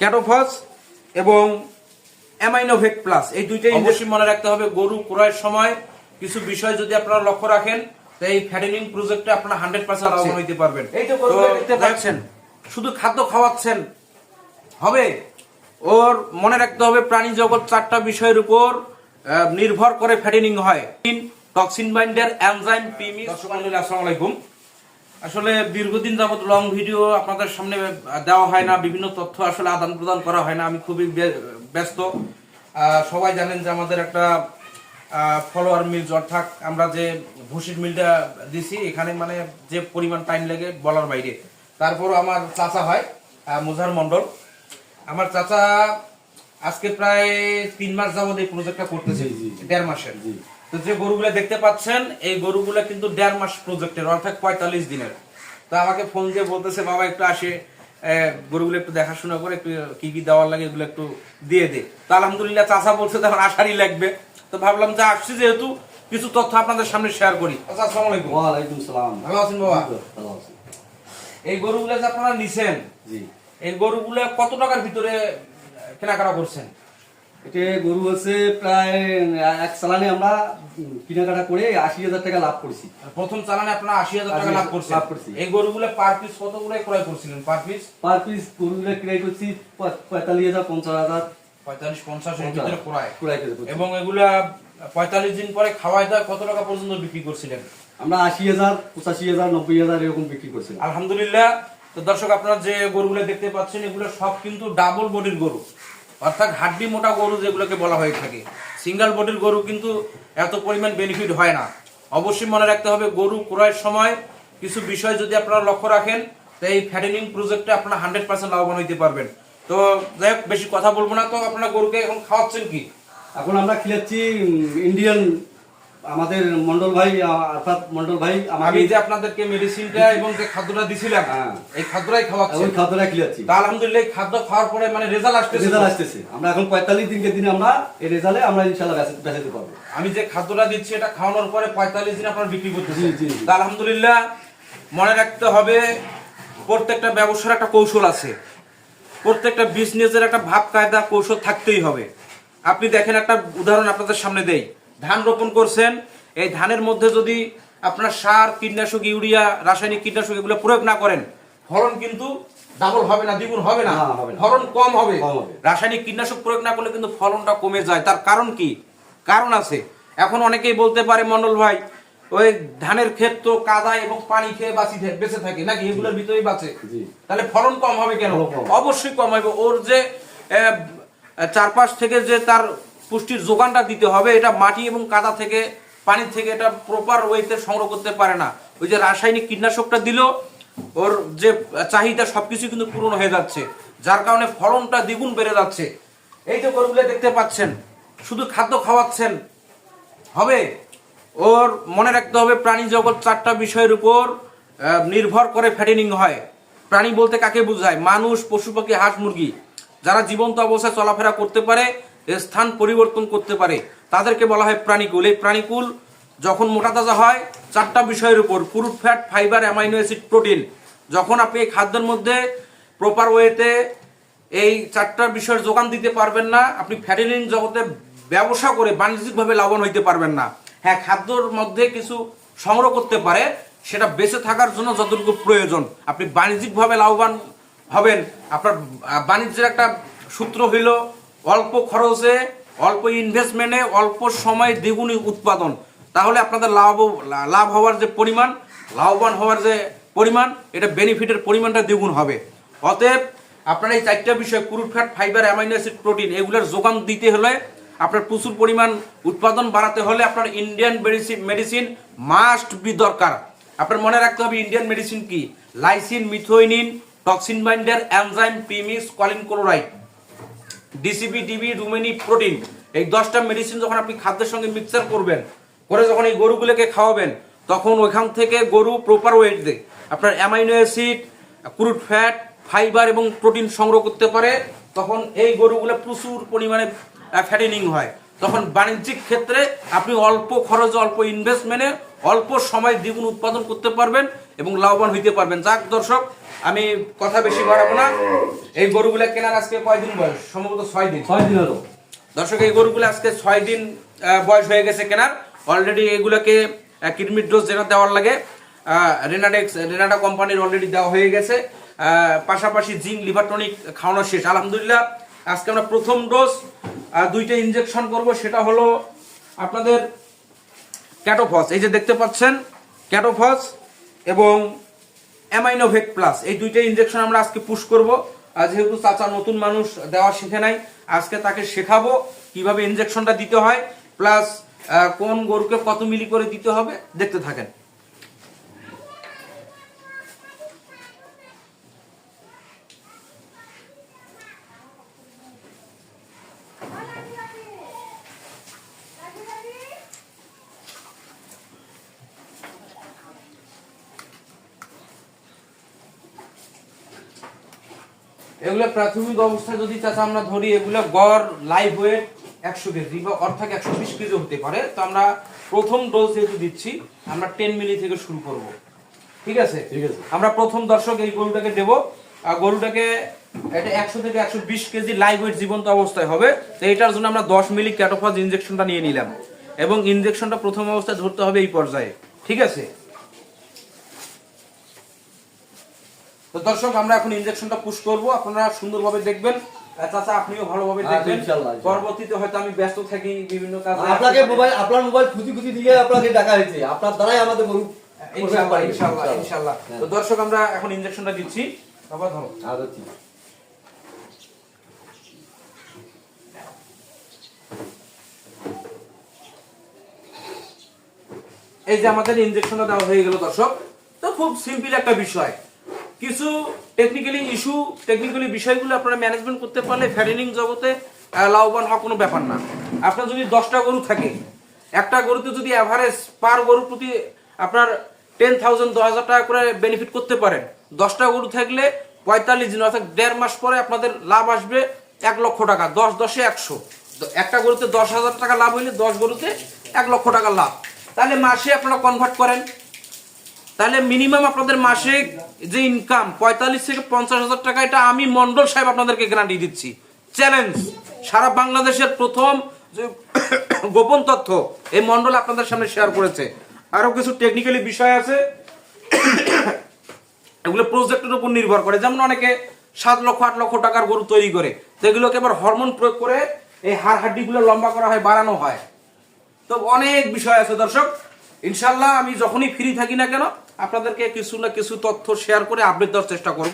ক্যাটোফস এবং অ্যামাইনোভেট প্লাস এই দুইটাই অবশ্যই মনে রাখতে হবে গরু ক্রয়ের সময় কিছু বিষয় যদি আপনারা লক্ষ্য রাখেন তো এই ফ্যাটেনিং প্রজেক্টে আপনারা হান্ড্রেড পার্সেন্ট লাভবান হইতে পারবেন। এই গরুগুলো দেখতে পাচ্ছেন। শুধু খাদ্য খাওয়াচ্ছেন। হবে? ওর মনে রাখতে হবে প্রাণী জগৎ চারটা বিষয়ের উপর নির্ভর করে ফ্যাটেনিং হয়। টক্সিন বাইন্ডার এনজাইম পিমিস আসসালামু আলাইকুম। আসলে দীর্ঘদিন যাবত লং ভিডিও আপনাদের সামনে দেওয়া হয় না বিভিন্ন তথ্য আসলে আদান প্রদান করা হয় না আমি খুবই ব্যস্ত। সবাই জানেন যে আমাদের একটা ফলোয়ার মিল অর্থাৎ আমরা যে ভুসির মিলটা দিছি এখানে মানে যে পরিমাণ টাইম লাগে বলার বাইরে। তারপর আমার চাচা হয় মুজার মন্ডল আমার চাচা আজকে প্রায় তিন মাস যাবত এই প্রজেক্টটা করতেছে দেড় মাসের। তো যে গরুগুলো দেখতে পাচ্ছেন এই গরুগুলো কিন্তু দেড় মাস প্রজেক্টের অর্থাৎ পঁয়তাল্লিশ দিনের। তো আমাকে ফোন দিয়ে বলতেছে বাবা একটু আসে গরুগুলো একটু দেখাশোনা করে একটু কি কি দেওয়ার লাগে এগুলো একটু দিয়ে দে। তো আলহামদুলিল্লাহ চাচা বলছে তখন আসারই লাগবে। তো ভাবলাম যে আসছি যেহেতু কিছু তথ্য আপনাদের সামনে শেয়ার করি। আসসালামু আলাইকুম। সালাম। ভালো আছেন বাবা? ভালো আছি। এই গরুগুলো যে আপনারা নিছেন জি। এই গরুগুলো কত টাকার ভিতরে কেনাকাটা করছেন? এটা গরু হচ্ছে প্রায় এক চালানে আমরা কেনাকাটা করে আশি হাজার টাকা লাভ করছি। প্রথম চালানে আপনারা আশি হাজার টাকা লাভ করছেন। লাভ করছি। এই গরুগুলো পার পিস কত করে ক্রয় করছিলেন? পার পিস পার পিস গরুগুলো ক্রয় করছি পঁয়তাল্লিশ হাজার পঞ্চাশ হাজার। পঁয়তাল্লিশ পঞ্চাশ এর ভিতরে ক্রয়। ক্রয় করে এবং এগুলা পঁয়তাল্লিশ দিন পরে খাওয়াই দাওয়া কত টাকা পর্যন্ত বিক্রি করছিলেন? আমরা আশি হাজার পঁচাশি হাজার নব্বই হাজার এরকম বিক্রি করছিলাম। আলহামদুলিল্লাহ। তো দর্শক আপনারা যে গরুগুলো দেখতে পাচ্ছেন এগুলো সব কিন্তু ডাবল বডির গরু। অর্থাৎ হাড্ডি মোটা গরু যেগুলোকে বলা হয়ে থাকে। সিঙ্গেল বডির গরু কিন্তু এত পরিমাণ বেনিফিট হয় না। অবশ্যই মনে রাখতে হবে, গরু ক্রয়ের সময় কিছু বিষয় যদি আপনারা লক্ষ্য রাখেন তো এই ফ্যাটেনিং প্রজেক্টে আপনারা হান্ড্রেড পার্সেন্ট লাভবান হইতে পারবেন। তো যাই হোক, বেশি কথা বলব না। তো আপনারা গরুকে এখন খাওয়াচ্ছেন কি? এখন আমরা খেলেছি ইন্ডিয়ান আমাদের মন্ডল ভাই অর্থাৎ মন্ডল ভাই আমি যে আপনাদেরকে মেডিসিনটা এবং যে খাদ্যটা দিছিলাম হ্যাঁ। এই খাদ্যটাই খাওয়াচ্ছেন ওই খাদ্যটা খেলাচ্ছি তা আলহামদুলিল্লাহ খাদ্য খাওয়ার পরে মানে রেজাল্ট আসতেছে। রেজাল্ট আসছে আমরা এখন পঁয়তাল্লিশ দিনকে দিনে আমরা এই রেজাল্টে আমরা ইনশাল্লাহ বেচে- পারব। আমি যে খাদ্যটা দিচ্ছি এটা খাওয়ানোর পরে পঁয়তাল্লিশ দিন আপনার বিক্রি করতেছি। তা আলহামদুলিল্লাহ মনে রাখতে হবে প্রত্যেকটা ব্যবসার একটা কৌশল আছে। প্রত্যেকটা বিজনেসের একটা ভাব কায়দা কৌশল থাকতেই হবে। আপনি দেখেন একটা উদাহরণ আপনাদের সামনে দেই। ধান রোপণ করছেন এই ধানের মধ্যে যদি আপনার সার কীটনাশক ইউরিয়া রাসায়নিক কীটনাশক এগুলো প্রয়োগ না করেন ফলন কিন্তু ডাবল হবে না দ্বিগুণ হবে না। ফলন কম হবে। রাসায়নিক কীটনাশক প্রয়োগ না করলে কিন্তু ফলনটা কমে যায়। তার কারণ কি? কারণ আছে। এখন অনেকেই বলতে পারে মন্ডল ভাই ওই ধানের ক্ষেত তো কাদা এবং পানি খেয়ে বাঁচি বেঁচে থাকে নাকি? এগুলোর ভিতরেই বাঁচে। তাহলে ফলন কম হবে কেন? অবশ্যই কম হবে। ওর যে চারপাশ থেকে যে তার পুষ্টির যোগানটা দিতে হবে, এটা মাটি এবং কাদা থেকে, পানি থেকে এটা প্রপার ওয়েতে সংগ্রহ করতে পারে না। ওই যে রাসায়নিক কীটনাশকটা দিল, ওর যে চাহিদা সবকিছু কিন্তু পূরণ হয়ে যাচ্ছে। যার কারণে ফলনটা দ্বিগুণ বেড়ে যাচ্ছে। এই যে গরুগুলো দেখতে পাচ্ছেন, শুধু খাদ্য খাওয়াচ্ছেন। হবে? ওর মনে রাখতে হবে, প্রাণী জগৎ চারটা বিষয়ের উপর নির্ভর করে ফ্যাটেনিং হয়। প্রাণী বলতে কাকে বোঝায়? মানুষ পশু পাখি হাঁস, মুরগি। যারা জীবন্ত অবস্থায় চলাফেরা করতে পারে স্থান পরিবর্তন করতে পারে। তাদেরকে বলা হয় প্রাণীকুল। এই প্রাণীকুল যখন মোটা তাজা হয়, চারটা বিষয়ের উপর fruit fat, fibre, amino acid protein, যখন আপনি এই খাদ্যের মধ্যে প্রপার ওয়েতে এই চারটা বিষয়ের যোগান দিতে পারবেন না, আপনি ফ্যাটেনিং জগতে ব্যবসা করে বাণিজ্যিকভাবে লাভবান হইতে পারবেন না। হ্যাঁ খাদ্যর মধ্যে কিছু সংগ্রহ করতে পারে, সেটা বেঁচে থাকার জন্য যতটুকু প্রয়োজন। আপনি বাণিজ্যিকভাবে লাভবান হবেন। আপনার বাণিজ্যের একটা সূত্র হইল অল্প খরচে, অল্প ইনভেস্টমেন্টে অল্প সময়ে দ্বিগুণ উৎপাদন। তাহলে আপনাদের লাভ লাভ হওয়ার যে পরিমাণ, লাভবান হওয়ার যে পরিমাণ, এটা বেনিফিটের পরিমাণটা দ্বিগুণ হবে। অতএব আপনার এই চারটা বিষয় crude fat fibre amino acid protein এগুলোর যোগান দিতে হলে, আপনার প্রচুর পরিমাণ উৎপাদন বাড়াতে হলে আপনার Indian medicine medicine must be দরকার। আপনার মনে রাখতে হবে ইন্ডিয়ান মেডিসিন কি? Lysine methionine toxin binder enzyme premix choline chloride DCP DB rumen protein এই দশটা মেডিসিন যখন আপনি খাদ্যের সঙ্গে মিক্সার করবেন, করে যখন এই গরুগুলোকে খাওয়াবেন, তখন ওইখান থেকে গরু প্রপার ওয়েট দেয়। আপনার amino acid crude fat fibre এবং প্রোটিন সংগ্রহ করতে পারে। তখন এই গরুগুলো প্রচুর পরিমাণে ফ্যাটেনিং হয়। তখন বাণিজ্যিক ক্ষেত্রে আপনি অল্প খরচে, অল্প ইনভেস্টমেন্টে অল্প সময় দ্বিগুণ উৎপাদন করতে পারবেন। এবং লাভবান হইতে পারবেন। যাক দর্শক আমি কথা বেশি বাড়াবো না। এই গরুগুলা কেনার আজকে কয়দিন বয়স? সম্ভবত ছয় দিন। ছয় দিন হলো। দর্শক এই গরুগুলো আজকে ছয় দিন বয়স হয়ে গেছে কেনার। অলরেডি এগুলোকে কিডমির ডোজ যেটা দেওয়ার লাগে রেনাডেক্স রেনাডা কোম্পানির অলরেডি দেওয়া হয়ে গেছে। পাশাপাশি জিঙ্ক লিভার টনিক খাওয়ানো শেষ। আলহামদুলিল্লাহ আজকে আমরা প্রথম ডোজ দুইটা ইনজেকশন করব। সেটা হলো আপনাদের ক্যাটোফস এই যে দেখতে পাচ্ছেন ক্যাটোফস এবং অ্যামাইনোভেট প্লাস এই দুইটা ইঞ্জেকশন আমরা আজকে পুশ করব। আর যেহেতু চাচা নতুন মানুষ, দেওয়া শিখে নাই, আজকে তাকে শেখাবো কীভাবে ইঞ্জেকশনটা দিতে হয় প্লাস কোন গরুকে কত মিলি করে দিতে হবে, দেখতে থাকেন। এগুলো প্রাথমিক অবস্থায় যদি চাচা আমরা ধরি এগুলো গড় লাইভ ওয়েট একশো কেজি বা অর্থাৎ একশো বিশ কেজি হতে পারে। তো আমরা প্রথম ডোজ যেহেতু দিচ্ছি আমরা টেন মিলি থেকে শুরু করব। ঠিক আছে? ঠিক আছে। আমরা প্রথম দর্শক এই গরুটাকে দেব। আর গরুটাকে এটা একশো থেকে একশো বিশ কেজি লাইভ ওয়েট জীবন্ত অবস্থায় হবে। তো এটার জন্য আমরা দশ মিলি ক্যাটোফাজ ইঞ্জেকশনটা নিয়ে নিলাম। এবং ইঞ্জেকশনটা প্রথম অবস্থায় ধরতে হবে এই পর্যায়ে। ঠিক আছে? তো দর্শক আমরা এখন ইনজেকশনটা পুশ করব। আপনারা সুন্দরভাবে দেখবেন। চাচা আপনিও ভালোভাবে আচ্ছা, দেখবেন। পরবর্তীতে হয়তো আমি ব্যস্ত থাকি বিভিন্ন কাজে। আপনাকে মোবাইল আপনার মোবাইল খুঁজি খুঁজি দিয়ে আপনাকে ডাকা হয়েছে। আপনার দ্বারাই আমাদের গরু ইনশাআল্লাহ ইনশাআল্লাহ ইনশাআল্লাহ তো দর্শক আমরা এখন ইনজেকশনটা দিচ্ছি। বাবা ধরো। আচ্ছা, ঠিক এই যে আমাদের ইনজেকশনটা দেওয়া হয়ে গেল দর্শক। তো খুব সিম্পল একটা বিষয়। কিছু টেকনিক্যালি ইস্যু টেকনিক্যালি বিষয়গুলো আপনারা ম্যানেজমেন্ট করতে পারলে ফ্যাটেনিং জগতে লাভবান হওয়া কোনো ব্যাপার না। আপনার যদি দশটা গরু থাকে, একটা গরুতে যদি অ্যাভারেজ পার গরু প্রতি আপনার টেন থাউজেন্ড দশ হাজার টাকা করে বেনিফিট করতে পারেন। দশটা গরু থাকলে পঁয়তাল্লিশ দিন, অর্থাৎ দেড় মাস পরে আপনাদের লাভ আসবে এক লক্ষ টাকা, দশ দশে একশো। একটা গরুতে দশ হাজার টাকা লাভ হইলে দশ গরুতে এক লক্ষ টাকা লাভ। তাহলে মাসে আপনারা কনভার্ট করেন। তাহলে মিনিমাম আপনাদের মাসে যে ইনকাম পঁয়তাল্লিশ থেকে পঞ্চাশ হাজার টাকা, এটা আমি মন্ডল সাহেব আপনাদেরকে গ্যারান্টি দিচ্ছি। চ্যালেঞ্জ সারা বাংলাদেশের প্রথম গোপন তথ্য এই মন্ডল আপনাদের সামনে শেয়ার করেছে। আরও কিছু টেকনিক্যালি বিষয় আছে। এগুলো প্রজেক্টের উপর নির্ভর করে। যেমন অনেকে সাত লক্ষ, আট লক্ষ টাকার গরু তৈরি করে। তো এগুলোকে আবার হরমোন প্রয়োগ করে এই হাড় হাড্ডিগুলো লম্বা করা হয়, বাড়ানো হয়। তো অনেক বিষয় আছে দর্শক। ইনশাল্লাহ আমি যখনই ফ্রি থাকি না কেন আপনাদেরকে কিছু না কিছু তথ্য শেয়ার করে আপডেট দেওয়ার চেষ্টা করব।